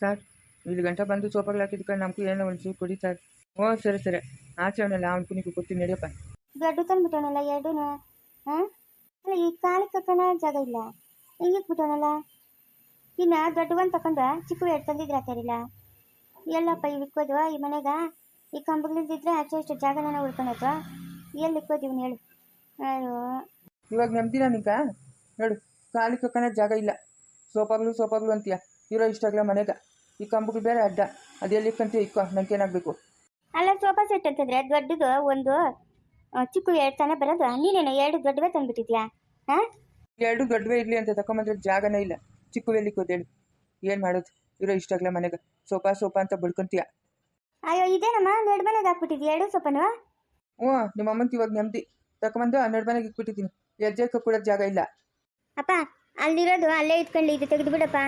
Sir ಇಲ್ಲಿ ಗಂಟ ಬಂದು ಸೋಪಾಗಳು ಹಾಕಿದ್ಕೊಂಡು ನಮಗೂ ಏನೋ ಒಂದು ಕೊಡಿ ಸರ್. ಓ ಸರಿ ಸರಿ. ಆಚೆ ಅವನೆಲ್ಲ ಅವ್ನ ಕುನಿಗೂ ಕೊಡ್ತೀನಿ ನಡಿಯಪ್ಪ ದೊಡ್ಡ ತಂದ್ಬಿಟ್ಟವನಲ್ಲ ಎರಡೂ ಹಾಂ? ಅಲ್ಲ ಈ ಕಾಲಿಗೆ ಕಕ್ಕನ ಜಾಗ ಇಲ್ಲ. ಹಿಂಗಿಕ್ ಬಿಟ್ಟವನಲ್ಲ ಇನ್ನು ದೊಡ್ಡ ತಕೊಂಡ ಚಿಕ್ಕ ಎರಡು ತಂದಿದ್ರೆ ಆಗ್ತಾರಿಲ್ಲ ಎಲ್ಲಪ್ಪ ಇವು ಇಕ್ಕೋದು ಈ ಮನೆಗ? ಈ ಕಂಬಗಳಿದ್ದಿದ್ರೆ ಇಷ್ಟು ಅಷ್ಟು ಜಾಗನ ಉಳ್ಕೊಳತ್ತು ಎಲ್ಲಿ ಇಕ್ಕೋದು ಇವ್ನು ಹೇಳು. ಅಯ್ಯೋ. ಇವಾಗ ನೆಮ್ಮದಿನ ನೀಕ ನೋಡು ಖಾಲಿ ಕಕ್ಕನ ಜಾಗ ಇಲ್ಲ. ಸೋಪಾಗ್ಲು ಸೋಪಾಗ್ಲು ಅಂತೀಯ. ಇರೋ ಇಷ್ಟಾಗಲ ಮನೆಗ ಈ ಕಂಬಗಳು ಬೇರೆ ಅಡ್ಡ. ಅದೆಲ್ಲಿ ಕಂತೀಯ ಇಕ್ಕೋ ನಂಗೇನಾಗಬೇಕು ಅಲ್ಲ ಸೋಫಾ ಸೆಟ್ ಅಂತಂದ್ರೆ ದೊಡ್ಡದು ಒಂದು ಚಿಕ್ಕ ಎರಡು ತಾನೆ ಬರೋದು? ನೀನೇನು ಎರಡು ದೊಡ್ಡವೇ ತಂದ್ಬಿಟ್ಟಿದ್ಯಾ? ಹಾಂ ಎರಡು ದೊಡ್ಡವೇ ಇರಲಿ ಅಂತ ತಕೊಂಬಂದ್ರೆ ಜಾಗನೇ ಇಲ್ಲ. ಚಿಕ್ಕವೆಲ್ಲಿ ಹೇಳು ಏನು ಮಾಡೋದು? ಇರೋ ಇಷ್ಟಾಗಲ ಮನೆಗೆ. ಸೋಫಾ ಸೋಫಾ ಅಂತ ಬಡ್ಕೊಂತೀಯ ಅಯ್ಯೋ ಇದೇನಮ್ಮ? ನಡ್ಮನೆಗೆ ಹಾಕ್ಬಿಟ್ಟಿದ್ಯಾ? ಎರಡು ಸೊಪ್ಪನು ಹ್ಞೂ ನಿಮ್ಮ ಅಮ್ಮಂತ ಇವಾಗ ನೆಮ್ಮದಿ. ತಕೊಂಬಂದು ನಡ್ಮನೆಗೆ ಮನೆಗೆ ಇಕ್ಬಿಟ್ಟಿದ್ದೀನಿ. ಎಜ್ಜೆ ಕೂಡ ಜಾಗ ಇಲ್ಲ. ಅಪ್ಪ ಅಲ್ಲಿರೋದು ಅಲ್ಲೇ ಇಟ್ಕೊಂಡು ಇದು ತೆಗೆದು ಬಿಡಪ್ಪ.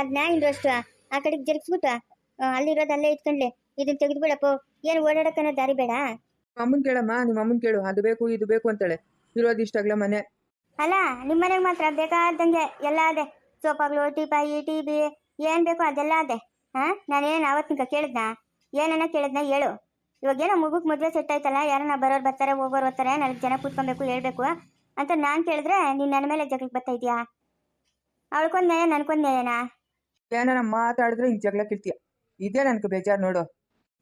ಅದನ್ನ ಇಂಟ್ರಷ್ಟು ಆ ಕಡೆಗೆ ಜರುಗಿಸ್ಬಿಟ್ಟು ಅಲ್ಲಿರೋದು ಅಲ್ಲೇ ಇಟ್ಕೊಂಡ್ಲೆ. ಇದನ್ನ ತೆಗೆದು ಬಿಡಪ್ಪ ಏನು ಓಡಾಡಕ್ಕನ ದಾರಿ ಬೇಡ. ಅಮ್ಮನ್ ಕೇಳಮ್ಮ ನಿಮ್ಮ ಅಮ್ಮನ್ ಕೇಳು. ಅದು ಬೇಕು ಇದು ಬೇಕು ಅಂತಾಳೆ. ಇರೋದು ಇಷ್ಟಾಗಲ ಮನೆ. ಅಲ್ಲ ನಿಮ್ಮ ಮನೆಗ್ ಮಾತ್ರ ಬೇಕಾದಂಗೆ ಎಲ್ಲ ಅದೇ. ಸೋಫಾಗಳು ಟೀಪಾಯಿ ಟಿ ಬಿ ಏನು ಬೇಕು ಅದೆಲ್ಲ ಅದೇ. ಹಾಂ ನಾನೇನು ಆವತ್ತಿನ ಕೇಳಿದ್ನಾ? ಏನನ್ನ ಕೇಳಿದ್ನ ಹೇಳು. ಇವಾಗ ಏನೋ ಮಗುಗೆ ಮದ್ವೆ ಸೆಟ್ ಆಯ್ತಲ್ಲ ಯಾರನ್ನ ಬರೋರ್ ಬರ್ತಾರೆ ಹೋಗೋರು ಬರ್ತಾರೆ ನಾಲ್ಕು ಜನ ಕೂತ್ಕೊಬೇಕು ಹೇಳ್ಬೇಕು ಅಂತ ನಾನು ಕೇಳಿದ್ರೆ ನೀನು ನನ್ನ ಮೇಲೆ ಜಗಳಕ್ಕೆ ಬರ್ತಾ ಇದೀಯಾ? ಅವಳ್ಕೊಂದು ನಯ ನನ್ಕೊಂದ್ ನ್ಯಾಯನಾ? ಏನಾರ ಮಾತಾಡಿದ್ರೆ ಹಿಂಗೆ ಜಗಳ ಕಿರ್ತೀಯ. ಇದೇ ನನಗೆ ಬೇಜಾರು ನೋಡು.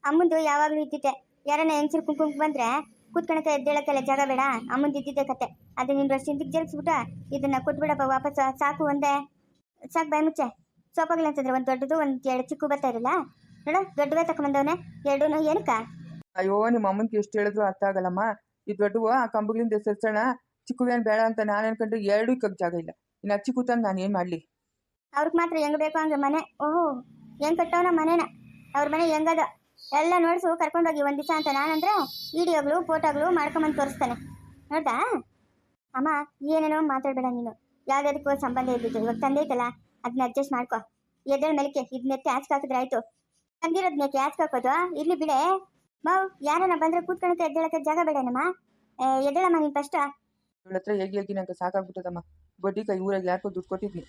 ಅಮ್ಮಂದು ಯಾವಾಗ್ಲೂ ಇದ್ದಿದ್ದೆ. ಯಾರನ್ನ ಹೆಂಗಸರು ಕುಂಕುಮ ಬಂದ್ರೆ ಕೂತ್ಕೊಳಕ್ಕೆ ಎದ್ದೇಳಕ್ಕೆಲ್ಲ ಜಾಗ ಬೇಡ. ಅಮ್ಮಂದು ಇದ್ದಿದ್ದೆ ಕತೆ. ಅದು ನಿನ್ನ ರಶ್ ಹಿಂದಕ್ಕೆ ಜರುಗಿಸ್ಬಿಟ್ಟ ಇದನ್ನ ಕೊಟ್ಬಿಡಪ್ಪ ವಾಪಸ್ ಸಾಕು ಒಂದೇ. ಸಾಕು ಬಾಯ್ ಮುಚ್ಚೆ. ಸೋಪಾಗ್ಲಿ ಅಂತಂದ್ರೆ ಒಂದ್ ದೊಡ್ಡದು ಒಂದ್ ಎರಡು ಚಿಕ್ಕು ಬರ್ತಾ ಇರಲ್ಲ. ನೋಡ ದೊಡ್ಡವೇ ತಕೊಂಬಂದವನೆ ಎರಡೂ ಏನಕ್ಕ? ಅಯ್ಯೋ ನಿಮ್ಮ ಅಮ್ಮನಿಗೆ ಎಷ್ಟು ಹೇಳಿದ್ರು ಅರ್ಥ ಆಗಲ್ಲಮ್ಮ. ಈ ದೊಡ್ಡವು ಆ ಕಂಬಗಳಿಂದ ಸರಿಸೋಣ ಚಿಕ್ಕವೇನು ಬೇಡ ಅಂತ ನಾನು ಅನ್ಕೊಂಡ್ರೆ ಎರಡೂ ಕಗ್ ಜಾಗ ಇಲ್ಲ. ಇನ್ನು ಅಚ್ಚಿ ಕೂತ ನಾನು ಏನು ಮಾಡಲಿ? ಅವ್ರಿಗೆ ಮಾತ್ರ ಹೆಂಗ್ ಬೇಕೋ ಹಂಗೆ ಮನೆ, ಓಹೋ, ಹೆಂಗ್ ಕಟ್ಟವನ ಮನೆನ? ಅವ್ರ ಮನೆ ಹೆಂಗದ? ಎಲ್ಲ ನೋಡ್ಸು, ಕರ್ಕೊಂಡೋಗಿ ಒಂದ್ ದಿವಸ ಅಂತ ನಾನಂದ್ರೆ ವಿಡಿಯೋಗಳು, ಫೋಟೋಗಳು ಮಾಡ್ಕೊಂಬಂದು ತೋರಿಸ್ತಾನೆ. ನೋಡ್ದಾ? ಅಮ್ಮ, ಏನೇನೋ ಮಾತಾಡ್ಬೇಡ ನೀನು. ಯಾವ್ದಾದಕ್ಕೂ ಸಂಬಂಧ ಇದ್ದಿದ್ದು, ಇವಾಗ ತಂದೆ ಐತಲ್ಲ ಅದನ್ನ ಅಡ್ಜಸ್ಟ್ ಮಾಡ್ಕೊ. ಎದ್ದೇಳ ಮೇಲಕ್ಕೆ ಇದನ್ನೆತ್ತಿ ಆಚೆ ಹಾಕಿದ್ರೆ ಆಯ್ತು. ತಂದಿರೋದ್ನೆಕ್ಕೆ ಆಚೆ ಹಾಕೋದು ಇರ್ಲಿ ಬಿಡೆ. ಮಾವ್ ಯಾರನ್ನ ಬಂದ್ರೆ ಕೂತ್ಕೊಳಕ್ಕೆ ಎದ್ದೇಳಕ್ಕೆ ಜಾಗ ಬೇಡನಮ್ಮ? ಎದ್ದೇಳಮ್ಮ ನೀನ್ ಫಸ್ಟ್ ಹೇಗೆ ಸಾಕಾಗ್ಬಿಟ್ಟದಮ್ಮ. ಬಡ್ಡಿ ಕೈ ಊರಾಗ ಯಾಕೋ ದುಡ್ಡು ಕೊಟ್ಟಿದ್ನಿ.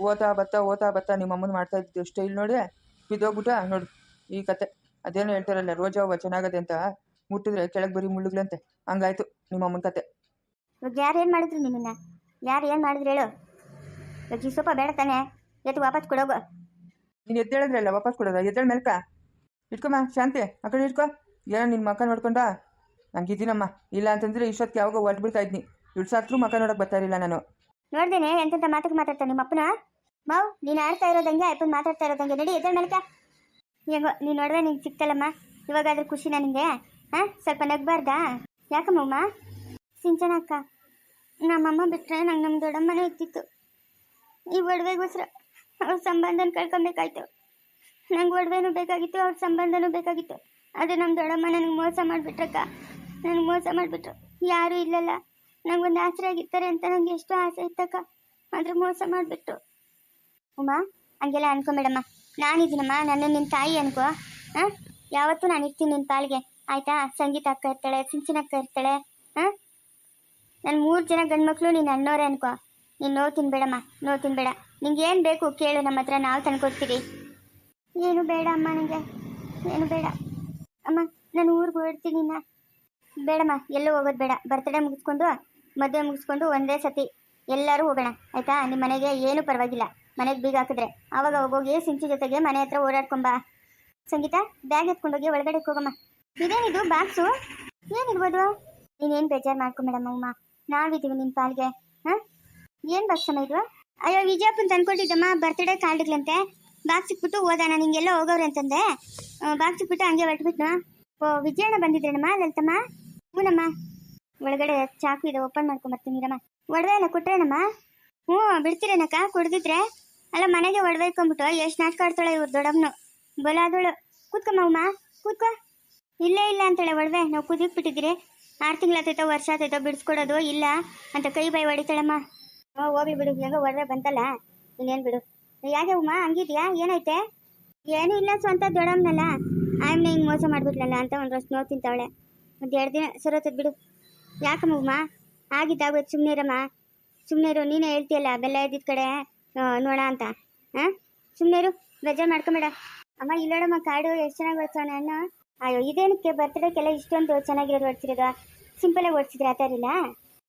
ಓತಾ ಬತ್ತಾ ಓತಾ ಬತ್ತಾ ನಿಮ್ಮ ಅಮ್ಮನ ಮಾಡ್ತಾ ಇದ್ದಿದ್ದು ಸ್ಟೈಲ್ ನೋಡಿ ಬಿದ್ದೋಗ್ಬಿಟ್ಟ ನೋಡು ಈ ಕತೆ. ಅದೇನೋ ಹೇಳ್ತಾರಲ್ಲ ರೋಜಾ ಹೂವು ಚೆನ್ನಾಗದೆ ಅಂತ. ಮುಟ್ಟಿದ್ರೆ ಕೆಳಗೆ ಬರೀ ಮುಳ್ಳುಗ್ಲಂತೆ ಹಂಗಾಯ್ತು ನಿಮ್ಮ ಅಮ್ಮನ ಕತೆ. ಇವಾಗ ಯಾರು ಏನು ಮಾಡಿದ್ರು ನಿನ್ನ ಯಾರು ಏನು ಮಾಡಿದ್ರು ಹೇಳು. ಇವಾಗ ಈ ಸೊಪ್ಪ ಬೇಡ ತಾನೆ. ಎತ್ತು ವಾಪಸ್ ಕೊಡೋಗು. ನೀನು ಎದ್ದೇಳಿದ್ರಲ್ಲ ವಾಪಸ್ ಕೊಡೋದ? ಎದ್ದೇಳ ಮೇಲ್ಕ? ಇಟ್ಕೊಮ್ಮ ಶಾಂತಿ. ಆ ಕಡೆ ಇಟ್ಕೊ. ಏನೋ ನಿನ್ನ ಮಕ್ಕ ನೋಡ್ಕೊಂಡ ನಂಗೆ ಇದ್ದೀನಮ್ಮ. ಇಲ್ಲ ಅಂತಂದ್ರೆ ಇಷ್ಟೊತ್ತಿಗೆ ಯಾವಾಗ ಹೊರಟು ಬಿಡ್ತಾ ಇದ್ನಿ. ಇಳು ಸತ್ರು ಮಕ್ಕ ನೋಡಕ್ಕೆ ಬರ್ತಾ ಇರಲಿಲ್ಲ ನಾನು. ನೋಡ್ದೇನೆ ಎಂತ ಮಾತಕ್ಕೆ ಮಾತಾಡ್ತಾನೆ ನಿಮ್ಮ ಅಪ್ಪನ? ಮಾವ್, ನೀನು ಆಡ್ತಾ ಇರೋದಂಗೆ ಅಪ್ಪನ ಮಾತಾಡ್ತಾ ಇರೋದಂಗೆ, ನಡಿ ಎದ್ರ ಮೇಲೆ ಹೆಂಗೋ ನೀನು ನೋಡಿದ್ರೆ ನಿಂಗೆ ಸಿಕ್ತಲ್ಲಮ್ಮ, ಇವಾಗಾದ್ರೂ ಖುಷಿ ನಿಂಗೆ ಹಾಂ, ಸ್ವಲ್ಪ ನಗ್ಬಾರ್ದಾ? ಯಾಕಮ್ಮಮ್ಮ ಸಿಂಚನ ಅಕ್ಕ, ನಮ್ಮಮ್ಮ ಬಿಟ್ಟರೆ ನಂಗೆ ನಮ್ಮ ದೊಡ್ಡಮ್ಮನೇ ಇತ್ತಿತ್ತು ಈ ಒಡವೆಗೋಸ್ಕರ ಅವ್ರ ಸಂಬಂಧನ ಕಳ್ಕೊಬೇಕಾಯ್ತು. ನಂಗೆ ಒಡವೆನೂ ಬೇಕಾಗಿತ್ತು, ಅವ್ರ ಸಂಬಂಧನೂ ಬೇಕಾಗಿತ್ತು. ಅದು ನಮ್ಮ ದೊಡ್ಡಮ್ಮ ನನಗೆ ಮೋಸ ಮಾಡಿಬಿಟ್ರಕ್ಕ. ನನಗೆ ಮೋಸ ಮಾಡಿಬಿಟ್ರು. ಯಾರೂ ಇಲ್ಲಲ್ಲ. ನಂಗೊಂದು ಆಸರೆ ಆಗಿರ್ತಾರೆ ಅಂತ ನಂಗೆ ಎಷ್ಟೋ ಆಸೆ ಇತ್ತಕ್ಕ. ಆದ್ರೆ ಮೋಸ ಮಾಡಿಬಿಟ್ಟು ಉಮಾ, ಹಂಗೆಲ್ಲ ಅನ್ಕೊಂಬೇಡಮ್ಮ ನಾನಿದ್ದೀನಮ್ಮ ನನ್ನ ನಿನ್ನ ತಾಯಿ ಅನ್ಕೋ. ಹಾಂ? ಯಾವತ್ತೂ ನಾನು ಇರ್ತೀನಿ ನಿನ್ನ ಪಾಲಿಗೆ. ಆಯಿತಾ? ಸಂಗೀತ ಅಕ್ಕ ಇರ್ತಾಳೆ, ಸಿಂಚಿನ ಅಕ್ಕ ಇರ್ತಾಳೆ. ಹಾಂ? ನನ್ನ ಮೂರು ಜನ ಗಂಡ್ಮಕ್ಳು ನೀನು ಅನ್ನೋರೆ ಅನ್ಕೋ. ನೀನು ನೋವು ತಿನ್ಬೇಡಮ್ಮ, ನೋವು ತಿನ್ಬೇಡ. ನಿಂಗೆ ಏನು ಬೇಕು ಕೇಳು ನಮ್ಮ ಹತ್ರ ನಾವು ತಂದ್ಕೊಡ್ತೀವಿ. ಏನು ಬೇಡ ಅಮ್ಮ ನನಗೆ ಏನು ಬೇಡ. ಅಮ್ಮ, ನಾನು ಊರಿಗೆ ಹೊರಡ್ತೀನಿ ನಾ ಬೇಡಮ್ಮ, ಎಲ್ಲೂ ಹೋಗೋದು ಬೇಡ. ಬರ್ತಡೇ ಮುಗಿಸ್ಕೊಂಡು, ಮದುವೆ ಮುಗಿಸ್ಕೊಂಡು ಒಂದೇ ಸತಿ ಎಲ್ಲರೂ ಹೋಗೋಣ. ಆಯಿತಾ? ನಿಮ್ಮ ಮನೆಗೆ ಏನೂ ಪರವಾಗಿಲ್ಲ. ಮನೆಗೆ ಬೀಗ ಹಾಕಿದ್ರೆ. ಆವಾಗ ಹೋಗೋಗಿ ಸಿಂಚಿ ಜೊತೆಗೆ ಮನೆ ಹತ್ರ ಓಡಾಡ್ಕೊಂಬ ಸಂಗೀತ, ಬ್ಯಾಗ್ ಎತ್ಕೊಂಡೋಗಿ ಒಳಗಡೆ ಹೋಗಮ್ಮ. ಇದೇನಿದು ಬಾಕ್ಸು? ಏನಿರ್ಬೋದು? ನೀನೇನು ಬೇಜಾರು ಮಾಡ್ಕೊ ಮೇಡಮ್ ಅಮ್ಮ ನಾವಿದ್ದೀವಿ ನಿನ್ನ ಪಾಲ್ಗೆ. ಹಾಂ? ಏನು ಬಾಕ್ಸಮ್ಮ ಇದು? ಅಯ್ಯೋ, ವಿಜಯಪ್ಪನ ತಂದ್ಕೊಟ್ಟಿದ್ದಮ್ಮ ಬರ್ತ್ಡೇ ಕಾರ್ಡ್ಗಳಂತೆ ಬಾಕ್ಸ್ ಸಿಕ್ಬಿಟ್ಟು ಹೋದಣ ನಿಂಗೆಲ್ಲ ಹೋಗೋರು ಅಂತಂದೆ. ಬಾಕ್ಸ್ ಸಿಕ್ಬಿಟ್ಟು ಹಂಗೆ ಹೊರಟ್ಬಿಟ್ನು? ಓ, ವಿಜಯಣ್ಣ ಬಂದಿದ್ರೇನಮ್ಮ, ಲಲಿತಮ್ಮ? ಹ್ಞೂನಮ್ಮ ಒಳಗಡೆ ಚಾಕು ಇದೆ, ಓಪನ್ ಮಾಡ್ಕೊಂಬರ್ತೀನಿ ರಮ್ಮ ಒಡವೆ ಎಲ್ಲ ಕೊಟ್ರೇನಮ್ಮ? ಹ್ಞೂ, ಬಿಡ್ತೀರೇನಕ್ಕ? ಕುಡ್ದಿದ್ರೆ? ಅಲ್ಲ, ಮನೆಗೆ ಒಡವೆ ಇಟ್ಕೊಂಡ್ಬಿಟ್ಟು ಎಷ್ಟು ನಾಟಕ ಆಡ್ತಾಳೆ ಇವ್ರು ದೊಡ್ಡಮ್ಮನು? ಬಲಾದಳು ಕೂತ್ಕೊಮ್ಮ ಉಮ್ಮ ಕೂತ್ಕೋ. ಇಲ್ಲೇ ಇಲ್ಲ ಅಂತೇಳೆ ಒಡವೆ. ನಾವು ಕುದಿಕ್ ಬಿಟ್ಟಿದ್ದೀರಿ ಆರು ತಿಂಗಳಾತೈತೋ ವರ್ಷ ಆತೈತೋ ಬಿಡಿಸ್ಕೊಡೋದು ಇಲ್ಲ ಅಂತ ಕೈ ಬೈ ಹೊಡಿತಾಳಮ್ಮ. ಹ್ಞೂ ಹೋಗಿ ಬಿಡು ಹೆಂಗೋ ಒಡವೆ ಬಂತಲ್ಲ? ಇನ್ನೇನು ಬಿಡು. ಯಾಕೆ ಉಮ್ಮ ಹಂಗಿದ್ಯಾ? ಏನೈತೆ? ಏನೂ ಇಲ್ಲ, ಸ್ವಂತ ದೊಡ್ಡಮ್ಮನಲ್ಲ. ಆಮ್ ಹಿಂಗೆ ಮೋಸ ಮಾಡ್ಬಿಟ್ಲಲ್ಲ ಅಂತ ಒಂದಷ್ಟು ನೋವು ತಿಂತಾವಳೆ. ಒಂದು ಎರಡು ದಿನ ಸರೋತದ್ ಬಿಡು. ಯಾಕಮ್ಮ ಉಮ್ಮ ಸುಮ್ಮನೆ ಇರಮ್ಮ ಸುಮ್ಮನೆ ಇರು ನೀನೇ ಹೇಳ್ತಿಯಲ್ಲ, ಬೆಲ್ಲ ಇದ್ದಿದ್ದ ಕಡೆ. ಆ, ನೋಡ ಅಂತ. ಹಾಂ? ಸುಮ್ಮನೆ ಬೇಜಾರು ಮಾಡ್ಕೊಂಬೇಡ. ಅಮ್ಮ ಇಲ್ಲೋಡಮ್ಮ ಕಾರ್ಡು ಎಷ್ಟು ಚೆನ್ನಾಗಿ ಓಡಿಸೋಣ ಅಣ್ಣ. ಅಯ್ಯೋ ಇದೇನಕ್ಕೆ ಬರ್ತಡೇಕ್ಕೆಲ್ಲ ಇಷ್ಟೊಂದು ಚೆನ್ನಾಗಿರೋದು ಓಡಿಸಿರೋದು ಸಿಂಪಲಾಗಿ ಓಡಿಸಿದ್ರೆ ಆ ಥರ ಇಲ್ಲ?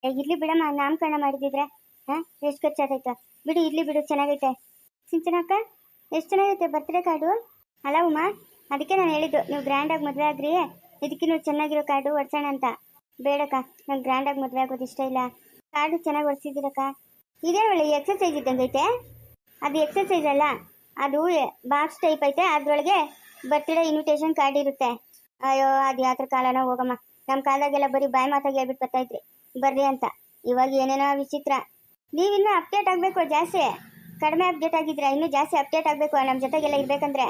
ಇರ್ಲಿ ಬಿಡಮ್ಮ ನಾಮಕರಣ ಮಾಡಿದಿದ್ರೆ. ಹಾಂ? ಎಷ್ಟು ಖರ್ಚಾಗೈತೆ ಬಿಡು ಇರಲಿ ಬಿಡು ಚೆನ್ನಾಗೈತೆ. ಸಿಂಚನಕ್ಕ ಎಷ್ಟು ಚೆನ್ನಾಗೈತೆ ಬರ್ತ್ಡೇ ಕಾರ್ಡು? ಅಲ್ಲ ಉಮ್ಮ ಅದಕ್ಕೆ ನಾನು ಹೇಳಿದ್ದು ನೀವು ಗ್ರ್ಯಾಂಡಾಗಿ ಮದುವೆ ಆಗ್ರಿ ಇದಕ್ಕಿನ್ನೂ ಚೆನ್ನಾಗಿರೋ ಕಾರ್ಡು ಒಡ್ಸೋಣ ಅಂತ. ಬೇಡಕ್ಕ ನಂಗೆ ಗ್ರ್ಯಾಂಡಾಗಿ ಮದುವೆ ಆಗೋದು ಇಷ್ಟ ಇಲ್ಲ. ಕಾರ್ಡು ಚೆನ್ನಾಗಿ ಹೊಡ್ಸಿದ್ದೀರಕ್ಕ ಇದೇ ಒಳ್ಳೆ ಎಕ್ಸಸೈಸ್ ಇದ್ದಂಗೈತೆ. ಅದು ಎಕ್ಸಸೈಸ್ ಅಲ್ಲ, ಅದು ಬಾಕ್ಸ್ ಟೈಪ್ ಐತೆ, ಅದ್ರೊಳಗೆ ಬರ್ತಿರೋ ಇನ್ವಿಟೇಷನ್ ಕಾರ್ಡ್ ಇರುತ್ತೆ. ಅಯ್ಯೋ, ಅದು ಯಾತ್ರ ಕಾಲನ, ಹೋಗಮ್ಮ. ನಮ್ಮ ಕಾಲದಾಗೆಲ್ಲ ಬರೀ ಬಾಯಿ ಮಾತಾಗಿ ಹೇಳ್ಬಿಟ್ಟು ಬರ್ತಾಯಿದ್ರಿ ಬರ್ರಿ ಅಂತ. ಇವಾಗ ಏನೇನೋ ವಿಚಿತ್ರ. ನೀವಿನ್ನೂ ಅಪ್ಡೇಟ್ ಆಗಬೇಕು ಜಾಸ್ತಿ. ಕಡಿಮೆ ಅಪ್ಡೇಟ್ ಆಗಿದ್ರೆ ಇನ್ನೂ ಜಾಸ್ತಿ ಅಪ್ಡೇಟ್ ಆಗಬೇಕು. ನಮ್ಮ ಜೊತೆಗೆಲ್ಲ ಇರ್ಬೇಕಂದ್ರೆ.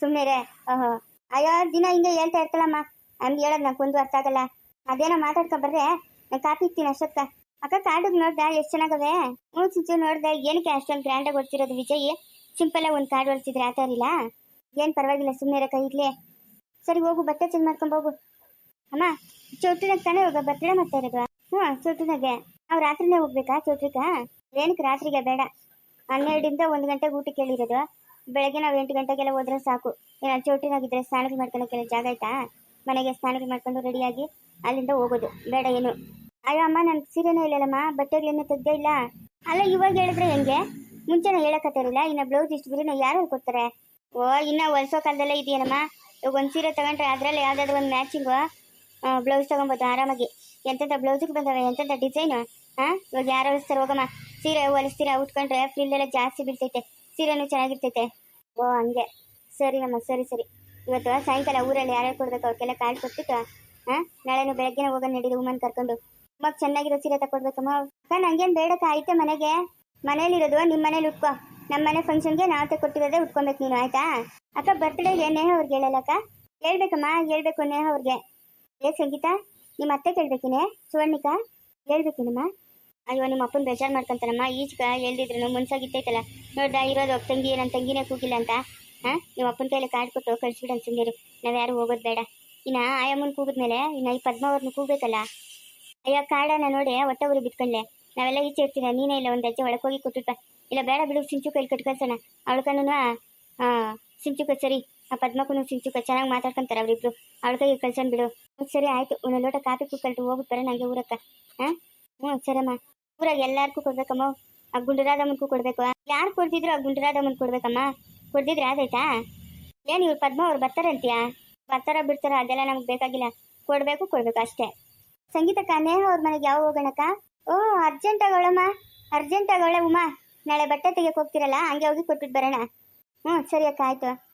ಸುಮ್ಮನೆ ರೇ ಓಹೋ. ಅಯ್ಯೋ, ದಿನ ಹಿಂಗೆ ಹೇಳ್ತಾ ಇರ್ತಲ್ಲಮ್ಮ ನಮ್ಗೆ ಹೇಳೋದು ನಂಗೆ ಒಂದು ಅರ್ಥ ಆಗಲ್ಲ. ಅದೇನೋ ಮಾತಾಡ್ಕೊ ಬರ್ರೆ ನಾನು ಕಾಪಿ ಇರ್ತೀನಿ ಅಷ್ಟೊತ್ತ. ಅಕ್ಕ ಕಾರ್ಡಿಗೆ ನೋಡ್ದ, ಎಷ್ಟು ಚೆನ್ನಾಗವೆ? ಹ್ಞೂ ಸಿಂಚು ನೋಡ್ದೆ, ಏನಕ್ಕೆ ಅಷ್ಟೊಂದು ಗ್ರ್ಯಾಂಡಾಗಿ ಹೊಡ್ತಿರೋದು ವಿಜಯ್? ಸಿಂಪಲಾಗಿ ಒಂದು ಕಾರ್ಡ್ ಹೊಡ್ಸಿದ್ರೆ ಆ ಏನ್ ಪರವಾಗಿಲ್ಲ ಸುಮ್ಮನೆ ಕೈ ಇರ್ಲಿ. ಸರಿ, ಹೋಗು, ಬಟ್ಟೆ ಚೇಂಜ್ ಮಾಡ್ಕೊಂಡು ಹೋಗು. ಅಮ್ಮ, ಚೌಟ್ರಿನಾಗ ತಾನೇ ಹೋಗ ಬರ್ತಡೆ ಮಾಡ್ತಾ ಇರೋದು ಹ್ಞೂ, ಚೌಟ್ರಿನಾಗೆ. ನಾವು ರಾತ್ರಿನೇ ಹೋಗ್ಬೇಕಾ, ಚೌಟ್ರಿಕ? ಏನಕ್ಕೆ ರಾತ್ರಿಗೆ ಬೇಡ? ಹನ್ನೆರಡರಿಂದ ಒಂದ್ ಗಂಟೆಗೆ ಊಟ ಕೇಳಿರೋದು. ಬೆಳಗ್ಗೆ ನಾವು ಎಂಟು ಗಂಟೆಗೆಲ್ಲ ಹೋದ್ರೆ ಸಾಕು. ಏನು ಚೌಟ್ರಿನಾಗಿದ್ರೆ ಸ್ನಾನಕ್ಕೆ ಮಾಡ್ಕೊಳಕ್ಕೆಲ್ಲ ಜಾಗ ಆಯ್ತಾ? ಮನೆಗೆ ಸ್ನಾನಕ್ಕೆ ಮಾಡ್ಕೊಂಡು ರೆಡಿಯಾಗಿ ಅಲ್ಲಿಂದ ಹೋಗೋದು. ಬೇಡ ಏನು. ಅಯ್ಯೋ ಅಮ್ಮ ನನ್ನ ಸೀರೆನೇ ಇಲ್ಲಲ್ಲಮ್ಮ, ಬಟ್ಟೆಗಳೇನು ತೆಗ್ದೇ ಇಲ್ಲ. ಅಲ್ಲ, ಇವಾಗ ಹೇಳಿದ್ರೆ ಹೆಂಗೆ? ಮುಂಚೆನೇ ಹೇಳಕತ್ತಿರಲಿಲ್ಲ ಇನ್ನು ಬ್ಲೌಸ್ ಇಷ್ಟು ಬಿರಿನ ಯಾರು ಕೊಡ್ತಾರೆ? ಓ, ಇನ್ನ ಹೊಲ್ಸೋ ಕಾಲದಲ್ಲೇ ಇದೆಯೇನಮ್ಮ? ಇವಾಗ ಒಂದು ಸೀರೆ ತಗೊಂಡ್ರೆ ಅದರಲ್ಲಿ ಯಾವ್ದಾದ್ರು ಒಂದು ಮ್ಯಾಚಿಂಗು ಬ್ಲೌಸ್ ತಗೊಬೋದು ಆರಾಮಾಗಿ. ಎಂತ ಬ್ಲೌಸಿಗೆ ಬಂದವೆ ಎಂತ ಡಿಸೈನು ಹಾಂ ಇವಾಗ ಯಾರು ಹೊಲಿಸ್ತಾರೆ, ಹೋಗಮ್ಮ. ಸೀರೆ ಹೊಲಿಸ್ತೀರ? ಉಟ್ಕೊಂಡ್ರೆ ಫ್ರಿಲ್ಲೆಲ್ಲ ಜಾಸ್ತಿ ಬೀಳ್ತೈತೆ. ಸೀರೆನು ಚೆನ್ನಾಗಿರ್ತೈತೆ. ಓ, ಹಂಗೆ. ಸರಿನಮ್ಮ ಸರಿ ಸರಿ. ಇವತ್ತು ಸಾಯಂಕಾಲ ಊರಲ್ಲಿ ಯಾರ್ಯಾರು ಕೊಡ್ಬೇಕು ಅವ್ರಿಗೆಲ್ಲ ಕಾಲ್ ಕೊಟ್ಬಿಟ್ಟು ಹಾಂ ನಾಳೆನೂ ಬೆಳಗ್ಗೆನೇ ಹೋಗೋಣ ನಡೀರಿ ಉಮನ್ ಕರ್ಕೊಂಡು. ಮಗ ಚೆನ್ನಾಗಿರೋ ಸೀರೆ ತಕೊಡ್ಬೇಕಮ್ಮ. ಅಕ್ಕ, ನಂಗೇನು ಬೇಡಕ್ಕ, ಐತೆ ಮನೆಗೆ. ಮನೇಲಿರೋದು ನಿಮ್ಮ ಮನೇಲಿ ಉಟ್ಕೋ. ನಮ್ಮ ಮನೆ ಫಂಕ್ಷನ್ಗೆ ನಾವು ತಗೊಟ್ಟಿರೋದೇ ಉಟ್ಕೊಬೇಕು ನೀನು, ಆಯ್ತಾ? ಅಕ್ಕ ಬರ್ತ್ಡೇಗೆ ನೇಹ ಅವ್ರಿಗೆ ಹೇಳಲ್ಲಕ್ಕ ಹೇಳ್ಬೇಕಮ್ಮ, ಹೇಳ್ಬೇಕು ನೇಹ ಅವ್ರಿಗೆ. ಏ, ಸಂಗೀತ ನಿಮ್ಮ ಅತ್ತೆ ಕೇಳ್ಬೇಕಿನೇ? ಸುವರ್ಣಿಕಾ, ಹೇಳ್ಬೇಕೇನಮ್ಮ? ಅಯ್ಯೋ ನಿಮ್ಮ ಅಪ್ಪನ ಬೇಜಾರು ಮಾಡ್ಕೊಂತಾನಮ್ಮ ಈಜ್ಗ ಎಲ್ದಿದ್ರು ಮುನ್ಸಾಗಿತ್ತೈತಲ್ಲ. ನೋಡ್ದ, ಇರೋದು ಒಬ್ಬ ತಂಗಿ ನನ್ನ ತಂಗಿನೇ ಕೂಗಿಲ್ಲ ಅಂತ. ಹಾಂ ನಿಮ್ಮ ಅಪ್ಪನ ಕೈಲಿ ಕಾರ್ಡ್ ಕೊಟ್ಟು ಕಳಿಸ್ಬಿಡು ಸಂಗೀರು ನಾವು ಯಾರು ಹೋಗೋದು ಬೇಡ. ಇನ್ನು ಆಯಮ್ಮನ ಕೂಗಿದ್ಮೇಲೆ, ಇನ್ನು ಈ ಪದ್ಮಾವ್ರನ್ನ ಕೂಗ್ಬೇಕಲ್ಲ. ಅಯ್ಯೋ, ಕಾಡನ್ನ ನೋಡಿ ಹೊಟ್ಟೆ ಊರಿ ಬಿಟ್ಕೊಂಡೆ ನಾವೆಲ್ಲ ಈಚೆ ಇರ್ತೀನಿ, ನೀನೇ ಇಲ್ಲ, ಒಂದು ಅಜ್ಜೆ ಒಳಗೆ ಹೋಗಿ ಕೊಟ್ಟಿಪ್ಪ ಇಲ್ಲ, ಬೇಡ ಬಿಡು ಸಿಂಚು ಕೈಲಿ ಕಟ್ಕೊಳ್ಸೋಣ ಕಳ್ಸೋಣ ಕಣ್ಣು ಹಾಂ ಸಿಂಚುಕ ಸರಿ, ಆ ಪದ್ಮಕ್ಕೂ ಸಿಂಚುಕ ಚೆನ್ನಾಗಿ ಮಾತಾಡ್ಕೊಂತಾರೆ ಅವರಿಬ್ರು. ಅವಳ ಕೈಗೆ ಕಳ್ಸೋಣ ಬಿಡು. ಸರಿ, ಆಯ್ತು. ಒಂದು ಲೋಟ ಕಾಫಿ ಕುಕ್ಕಲ್ಟು ಹೋಗ್ಬಿಟ್ಟು ಬರೋಣ ನಂಗೆ ಊರಕ್ಕ. ಹಾಂ ಹ್ಞೂ ಸರಮ್ಮ ಊರಾಗ ಎಲ್ಲಾರ್ಗೂ ಕೊಡ್ಬೇಕಮ್ಮ. ಆ ಗುಂಡರಾದಮ್ಮನ್ಗೂ ಕೊಡ್ಬೇಕು. ಯಾರು ಕೊಡ್ತಿದ್ರು ಆ ಗುಂಡರಾದಮ್ಮನ್ ಕೊಡ್ಬೇಕಮ್ಮ? ಕೊಡ್ದಿದ್ರೆ ಆದಾಯ್ತಾ? ಏನು ಇವ್ರು ಪದ್ಮ ಅವ್ರು ಬರ್ತಾರಂತೀಯಾ? ಬರ್ತಾರ ಬಿಡ್ತಾರ, ಅದೆಲ್ಲ ನಮ್ಗೆ ಬೇಕಾಗಿಲ್ಲ. ಕೊಡ್ಬೇಕು ಕೊಡ್ಬೇಕು, ಅಷ್ಟೇ. ಸಂಗೀತಕ್ಕ ನೇಹ ಅವ್ರ ಮನೆಗೆ ಯಾವ ಹೋಗೋಣಕ್ಕ? ಓ ಅರ್ಜೆಂಟ್ ಆಗೋಳಮ್ಮ ಅರ್ಜೆಂಟ್ ಆಗೋಳೆ ಉಮಾ. ನಾಳೆ ಬಟ್ಟೆ ತೆಗಿಯಕ್ಕೆ ಹೋಗ್ತಿರಲ್ಲ, ಹಂಗೆ ಹೋಗಿ ಕೊಟ್ಬಿಟ್ಟು ಬರೋಣ. ಹ್ಞೂ ಸರಿ ಅಕ್ಕ, ಆಯ್ತು.